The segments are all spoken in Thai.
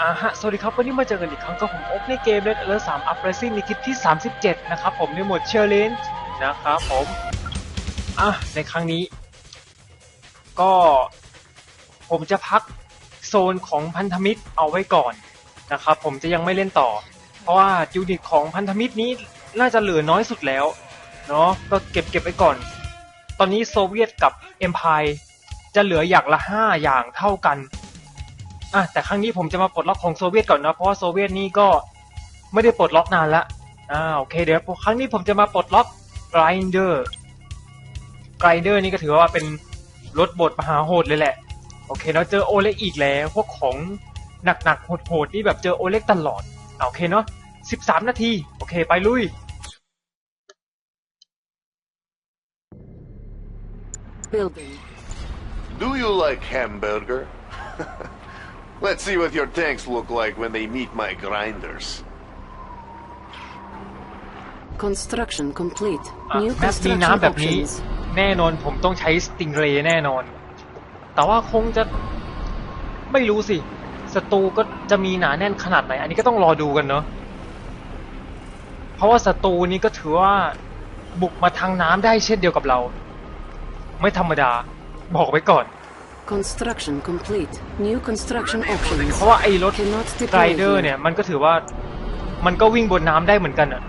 อ่าฮะ สวัสดีครับ วันนี้มาเจอกันอีกครั้งกับผมโอ๊กในเกมเลดเออร์สามอัพเรซิ่งในคลิปที่ 37 นะครับผมในหมวดเชลเลนจ์นะครับผม อะ ในครั้งนี้ ก็ ผมจะพักโซนของพันธมิตรเอาไว้ก่อนนะครับ ผมจะยังไม่เล่นต่อ เพราะว่ายูนิตของพันธมิตรนี้น่าจะเหลือน้อยสุดแล้ว เนาะก็เก็บเก็บไว้ก่อน ตอนนี้โซเวียตกับเอ็มพายจะเหลืออย่างละห้าอย่างเท่ากัน อะแต่ครั้งนี้ผมจะมาปลดล็อกของโซเวียตก่อนนะเพราะว่าโซเวียตนี่ก็ไม่ได้ปลดล็อกนานละอ่าโอเคเดี๋ยวครั้งนี้ผมจะมาปลดล็อก Grinder Grinder นี่ก็ถือว่าเป็นรถบดมหาโหดเลยแหละ โอเคเราเจอโอเล็กอีกแล้วพวกของหนักๆโหดๆนี่แบบเจอโอเล็กตลอดอะโอเคเนาะ13นาทีโอเคไปลุย Building. Do you like hamburger? Let's see what your tanks look like when they meet my grinders. Construction complete. อะ New แมปมี construction น้ำแบบนี้ options. แน่นอนผมต้องใช้สติงเรย์แน่นอน แต่ว่าคงจะไม่รู้สิศัตรูก็จะมีหนาแน่นขนาดไหน อันนี้ก็ต้องรอดูกันเนาะเพราะว่าศัตรูนี้ก็ถือว่าบุกมาทางน้ำได้เช่นเดียวกับเรา ไม่ธรรมดาบอกไว้ก่อน Construction complete. New construction options. เพราะว่าไอ้รถ Cannot ไร deploy เดอร์ here. เนี่ย มันก็ถือว่ามันก็วิ่งบนน้ำได้เหมือนกันอะ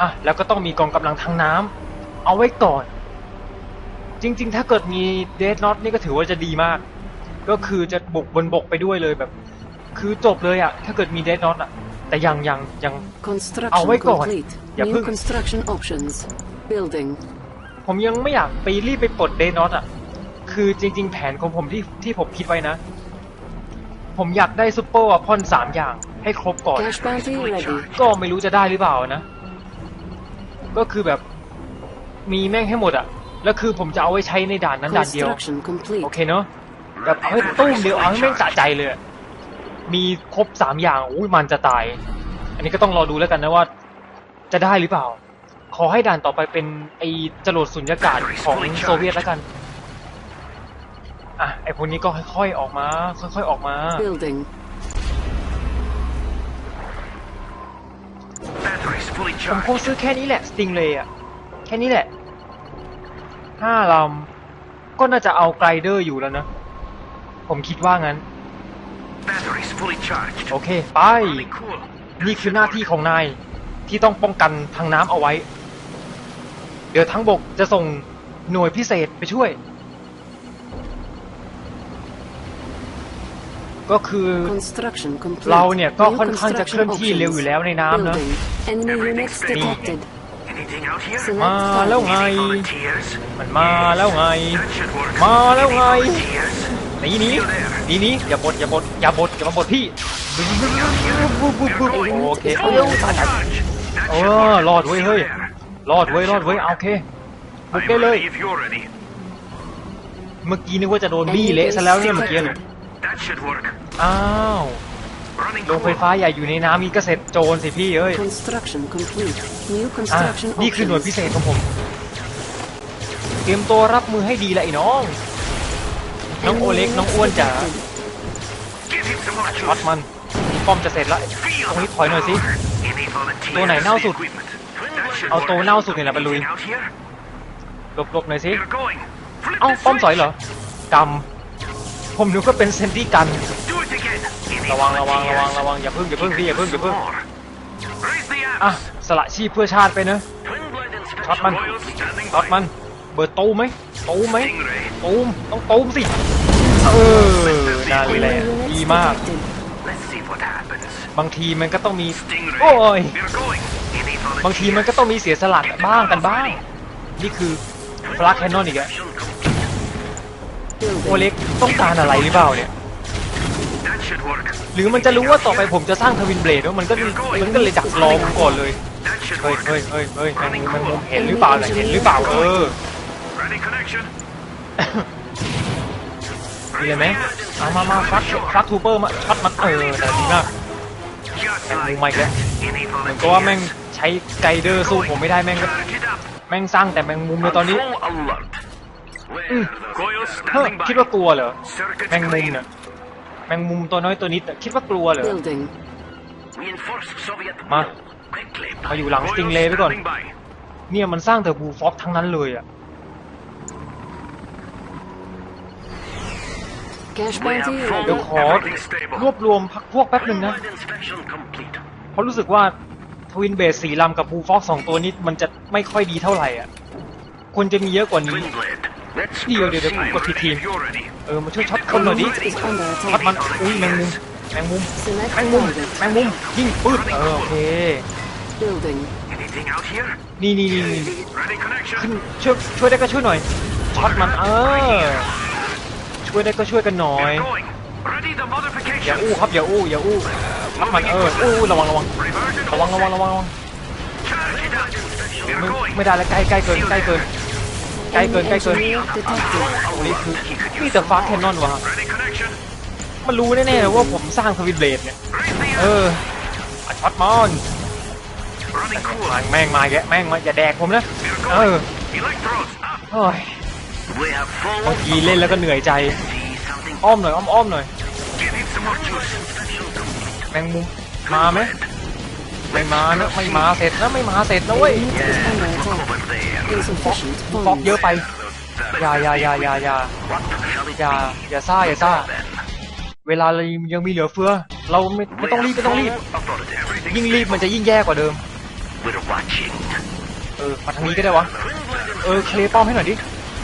อะแล้วก็ต้องมีกองกำลังทางน้ำเอาไว้ก่อน จริง ๆ ถ้าเกิดมีเดดน็อตนี่ก็ถือว่าจะดีมาก ก็คือจะบุกบนบกไปด้วยเลยแบบ คือจบเลยอะถ้าเกิดมีเดดน็อตอะแต่ยังยังยัง Construction เอาไว้ก่อน complete. อย่าเพิ่ New ง construction options. Building. ผมยังไม่อยากไปรีบไปปลดเดดน็อตอะ คือจริง ๆ แผนของผมที่ที่ผมคิดไว้นะ ผมอยากได้ซูเปอร์วพอนสามอย่าง ให้ครบก่อน Cash bounty ready. ก็ไม่รู้จะได้หรือเปล่านะ ก็คือแบบมีแม่งให้หมดอะแล้วคือผมจะเอาไว้ใช้ในด่านนั้นด่านเดียว Construction complete. โอเคเนาะแบบเอาให้ตุ้มเดียวเอาให้แม่งสะใจเลยอะมีครบสามอย่างอุ้ยมันจะตาย อันนี้ก็ต้องรอดูแล้วกันนะว่า จะได้หรือเปล่า ขอให้ด่านต่อไปเป็นไอ้จรวดสุญญากาศของโซเวียตแล้วกันอะ ไอ้พวกนี้ก็ค่อยๆออกมา ค่อยๆออกมา Building. ผมคงซื้อแค่นี้แหละสติงเลยอะแค่นี้แหละห้าลำก็น่าจะเอาไกลเดอร์อยู่แล้วนะ ผมคิดว่างั้น Batteries fully charged. โอเค ไป Running cool. นี่คือหน้าที่ของนายที่ต้องป้องกันทางน้ำเอาไว้ เดี๋ยวทั้งบกจะส่งหน่วยพิเศษไปช่วย ก็คือ Construction complete. เราเนี่ยก็ New ค่อนข้างจะเคลื่อน construction ที่เร็วอยู่ options. แล้วในน้ำนะ Building. Enemy units detected. Anything out here? Select มาแล้วไง target. Any volunteers? มันมาแล้วไง That should work. มาแล้วไง Any volunteers? หนีหนี้หนีหนี้อย่าบดอย่าบดอย่าบดอย่ามาบดพี่โอเคเออตายตาย Charge. That เอ should อ work. รอดเว้ยเฮ้ยรอดเว้ยรอดเว้ยเอาโอเคบุก I'm ได้เลย ready if you're ready. เมื่อกี้นึกว่าจะโดนบี้เละซะแล้วเนี่ยเมื่อกี้เนี่ย That should work. อ้าว Running โรงไฟ cool. ฟ้าใหญ่อยู่ในน้ำมีก็เสร็จโจรสิพี่เอ้ย Construction complete. New อะ construction นี่คือหน่วยพิ options. เศษของผม เตรียมตัวรับมือให้ดีละไอ้น้อง น้องโอเล็ก น้องอ้วนจ๋า Give him some more ช็อต juice. มันป้อมจะ셋ละตรงนี้ถอยหน่อยสิ Any volunteers? ตัวไหนเน่าสุด Equipment. That should เอาตัว work. เน่าสุดเนี่ยแหละไปลุย Anything out here? หลบๆหน่อยสิ We're going. Flip เอ้า the ป้อม switch. สอยเหรอกำ ผมนึกว่าเป็นเซนตี้กัน Do it again. Any ระวังระวังระวัง volunteers? ระวังอย่าพึ่งอย่าพึ่งพี่อย่าพึ่งอย่าพึ่ง More. Raise the อะ arms. สละชีพเพื่อชาติไปนะ Twin blade and ช็อต special มัน royals standing ช็อต by. มัน เบิดตูมไหมตูมไหม Stingray. ตูมต้องตูมสิ เออนั่นแหละ Enemy ดี units มาก detected. Let's see what happens. บางทีมันก็ต้องมี Stingray. โอ้ย We're going. Any บางทีมันก็ต้องมีเสียสละบ้างกันบ้าง นี่คือฟลักแคนนอนอีกแล้ว Building. โอเล็กต้องการอะไรหรือเปล่าเนี่ย That should work. หรือมันจะรู้ว่าต่อไปผมจะสร้างทวินเบลดว่ามันก็มันก็เลยดักรอผมก่อนเลย That should เฮ้ย work. เฮ้ยเฮ้ยเฮ้ยแมงมุมแมงมุมเห็นหรือเปล่าน่ะเห็นหรือเปล่าเออ Ready connection. มีเลยไหมเอามามาฟักฟักทูเปอร์มาช็อตมันเออแต่ดีมาก Just แมงมุ like มมาอีกแล้ว any เหมือนกับว่าแม่ง volunteers. ใช้ไกเดอร์สู้ผมไม่ได้แม่งก็ Charge it up. แม่งสร้างแต่แมงมุมเลยตอนนี้ เฮ้ย standing by? คิดว่ากลัวเหรอ Circuit แมงมุม clean. เนี่ยแมงมุมตัวน้อยตัวนิดอะคิดว่ากลัวเหรอ Building. Reinforce Soviet มา mill. Quickly. มาอยู่หลัง Stingray ไว้ก่อน Standing by. เนี่ยมันสร้างแต่บูฟ็อกทั้งนั้นเลยอะ Cash We have bounty เดี๋ยว ready. ขอ Everything stable. รวบรวมพักพวกแป๊บหนึ่งนะ Twin inspection complete. เพราะรู้สึกว่าทวินเบสสีลำกับบูฟ็อกสองตัวนี้มันจะไม่ค่อยดีเท่าไหร่อะควรจะมีเยอะกว่านี้ Twin blade. Let's เดี๋ยวเดี๋ยวเดี๋ยว proceed กดผิดทีม if you're ready. เออมาช่วยช็อตคนหน่อยดิ Unit is under ช็อตมัน attack. อุ้ยแมงมุมแมงมุม Select แมงมุม target. แมงมุมยิงปึ๊บเออโอเค Building. Anything out here? นี่นี่นี่นี่ Ready connection. ขึ้นช่วยช่วยได้ก็ช่วยหน่อยช็อตมันเออช่วยได้ก็ช่วยกันหน่อย Get going. Ready the อย่า modification. อู้ครับอย่าอู้อย่าอู้ช็อตมันเอออู้ระวังระวัง Reverted ระวังระวังระวังระวัง Charge it up. We're ไม่ going. ไม่ได้แล้วใกล้ใกล้เกินใกล้เกินใกล้เกินใกล้เกิน engineer detected. อันนี้คือมีแต่ฟ้าแคนนอนวะมันรู้แน่ๆว่าผมสร้างสวิตเบลดเนี่ยเออช็อตมอนแม่งมาแกแม่งมาอย่าแดกผมนะเออ going. Electros up. เฮ้ยบางทีเล่นแล้วก็เหนื่อยใจ อ้อมหน่อยอ้อมอ้อมหน่อยแมงมุมมาไหม ไม่มานะไม่มาเสร็จนะไม่มาเสร็จนะเว้ย Unit is under attack. Over there. Insufficient ฟอกเยอะ funds. ไปอย่าอย่าอย่าอย่าอย่า What shall it อย่า be? อย่าซ่าอย่าซ่า Then. เวลาเรายังมีเหลือเฟือ เราไม่ไม่ต้องรีบไม่ต้องรีบ Authority. Everything ยิ่งรีบมันจะยิ่งแย่กว่าเดิม We're watching. เออมาทางนี้ก็ได้วะ เออเคลียร์ป้อมให้หน่อยดิ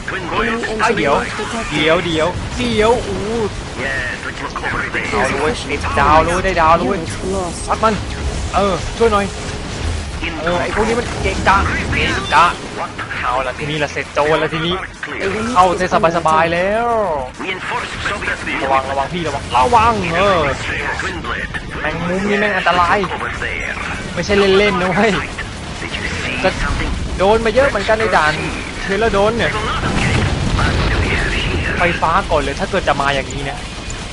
Twin Enemy blades. ไอ้เดี๋ยว engineer เดี๋ยว detected. เดี๋ยวเดี๋ยวอู้ Yes, let's look over ดาว there. เลยติดดาวเลยได้ดาวเลย Unit lost. พัดมัน เออ ช่วยหน่อย เออไอพวกนี้มันเก่งกะเก่งกะเอาละทีนี้ละเสร็จโจรละทีนี้เข้าเซ under สบายๆ attack. แล้ว ระวังระวังพี่ระวังระวังเออแมงมุมนี่แม่งอันตราย ไม่ใช่เล่นๆนะเว้ย Did you see That- something? โดนมาเยอะเหมือนกันในด่านเทเลโดนเนี่ยไฟฟ้าก่อนเลยถ้าเกิดจะมาอย่างนี้เนี่ย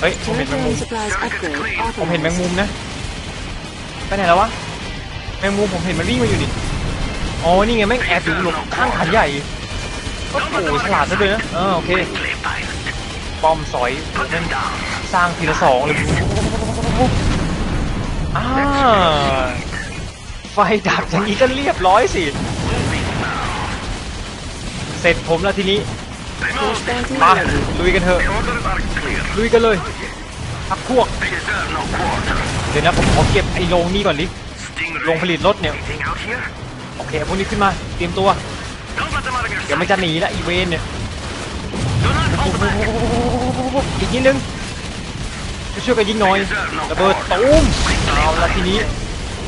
เฮ้ยผมเห็นแมงมุมผมเห็นแมงมุมนะ ไปไหนแล้ววะแมงมุมผมเห็นมันวิ่งมาอยู่นี่อ๋อนี่ไงแม่งแอบอยู่หลบข้างขันใหญ่โอ้โหฉลาดซะด้วยนะเออโอเคปอมสอยแม่งสร้างทีละสองเลยอ่าไฟดับอย่างนี้ก็เรียบร้อยสิเสร็จผมแล้วทีนี้มาลุยกันเถอะลุยกันเลย พักพวก They deserve no quarter. เดี๋ยวนะผมขอเก็บไอ้โรงนี้ก่อนดิ Stingray. โรงผลิตรถเนี่ย Anything out here? โอเคพวกนี้ขึ้นมาเตรียมตัว Don't let them out of your เดี๋ยวมัน sight. จะหนีละอีเวนเนี่ย Do not hold back. อีกนิดนึงช่วยกันยิงหน่อยระเบิดตูมเอาละทีนี้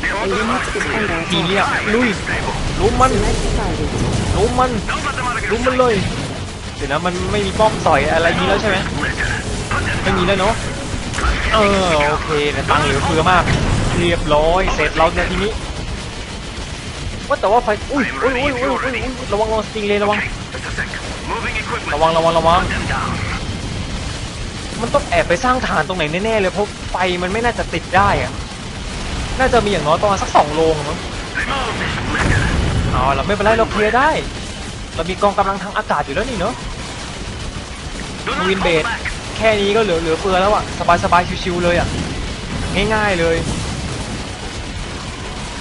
The A orders unit are is under ที attack. เนี้ยลุยลุมมัน Select target. ลุมมัน Don't let them out of ลุ your มมัน sight. เลยเดี๋ยวนะมันไม่มีป้อมสอยอะไรนี้แล้วใช่ไหมไม่มีแล้วเนาะ เออโอเคเนะตังค์เหลือเฟือมาก เรียบร้อยเสร็จแล้วเนี่ยทีนี้ว่าแต่ว่าไฟอุ้ยอุ้ยอุ้ยอุ้ยอุ้ยระวังระวังสติงเลยระวังระวังระวังระวังมันต้องแอบไปสร้างฐานตรงไหนแน่ๆเลยเพราะไฟมันไม่น่าจะติดได้อะน่าจะมีอย่างน้อยประมาณสักสองโรงมั้งเอาเราไม่เป็นไรเราเคลียร์ได้ เรามีกองกำลังทางอากาศอยู่แล้วนี่เนาะ Do not วินเบ hold ด แค่นี้ก็เหลือเหลือเฟือแล้วอะสบายสบายๆชิวๆเลยอะง่ายๆเลย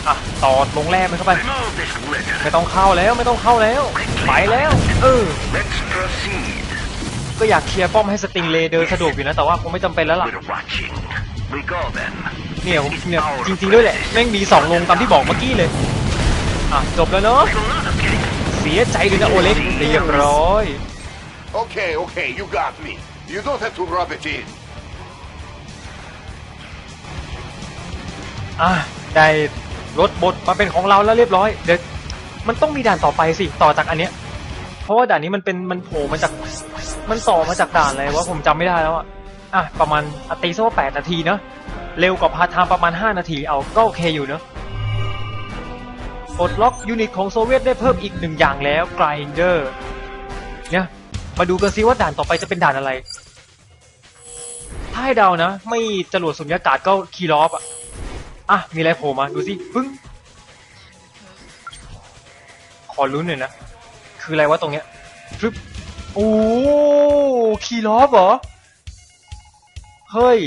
อะต่อลงแรกมันเข้าไป Remove this litter. ไม่ต้องเข้าแล้วไม่ต้องเข้าแล้ว ไปแล้ว เออ Let's proceed. ก็อยากเคลียร์ป้อมให้สติงเลย์เดินสะดวกอยู่นะ แต่ว่าคงไม่จำเป็นแล้วล่ะ We're watching. We go then. เนี่ยผมเนี่ยจริงๆด้วยแหละ แม่งมีสองลงตามที่บอกเมื่อกี้เลย อะ จบแล้วเนาะ Will not escape. เสียใจด้วยนะโอเล็กเรียบร้อย Okay, okay, you got me. You don't have to rub it in. อะได้รถบดมาเป็นของเราแล้วเรียบร้อยเดี๋ยวมันต้องมีด่านต่อไปสิต่อจากอันเนี้ย เพราะว่าด่านนี้มันเป็นมันโผล่มาจากมันต่อมาจากด่านอะไรวะผมจำไม่ได้แล้วอะอะประมาณอตีซะว่าแปดนาทีเนอะเร็วกว่าพาทไทม์ประมาณ 5 นาทีเอาก็โอเคอยู่เนอะปลดล็อกยูนิตของโซเวียตได้เพิ่มอีกหนึ่งอย่างแล้วไกรเดอร์เนี่ย มาดูกันซิว่าด่านต่อไปจะเป็นด่านอะไร ถ้าให้เดานะ ไม่จรวดสุญญากาศก็คีรอฟอะอะ มีอะไรโผล่มาดูสิปึ้ง ขอลุ้นหน่อยนะ คืออะไรวะตรงเนี้ยฟึบโอ้คีรอฟเหรอ เฮ้ย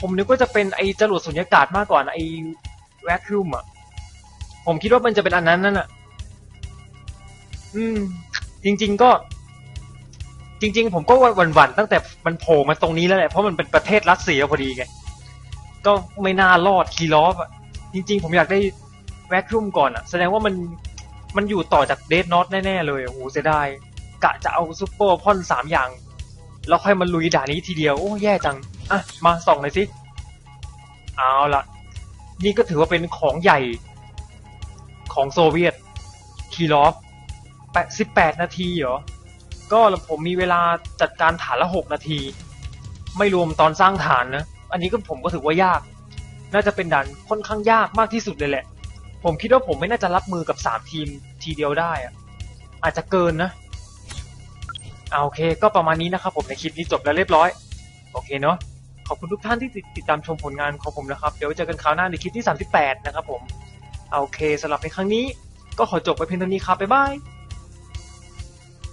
ผมนึกว่าจะเป็นไอจรวดสุญญากาศมากกว่านะไอแวคคิวมอะ ผมคิดว่ามันจะเป็นอันนั้นนั่นอะ อืม จริง ๆ ก็ จริง ๆ ผมก็หวั่นๆตั้งแต่มันโผล่มาตรงนี้แล้วแหละเพราะมันเป็นประเทศรัสเซียพอดีไงก็ไม่น่ารอดคีลอฟอะจริง ๆ ผมอยากได้แวคคิวมก่อนอะ แสดงว่ามันมันอยู่ต่อจากเดดน็อตแน่ๆเลยโอ้โหเสียดายกะจะเอาซุปเปอร์พอนสามอย่าง แล้วค่อยมาลุยด่านนี้ทีเดียว โอ้แย่จัง อะ มาส่องหน่อยสิ เอาละนี่ก็ถือว่าเป็นของใหญ่ของโซเวียต คีลอฟ แปดสิบแปดนาทีเหรอ ก็ผมมีเวลาจัดการฐานละหกนาที ไม่รวมตอนสร้างฐานนะ อันนี้ก็ผมก็ถือว่ายาก น่าจะเป็นด่านค่อนข้างยากมากที่สุดเลยแหละ ผมคิดว่าผมไม่น่าจะรับมือกับสามทีมทีเดียวได้อะอาจจะเกินนะเอาโอเค ก็ประมาณนี้นะครับผมในคลิปนี้จบแล้วเรียบร้อย โอเคเนาะขอบคุณทุกท่านที่ติดตดตามชมผลงานของผมนะครับ เดี๋ยวเจอกันคราวหน้าในคลิปที่ 38 นะครับผม โอเคสำหรับในครั้งนี้ ก็ขอจบไปเพียงเท่านี้ครับ บ๊ายบาย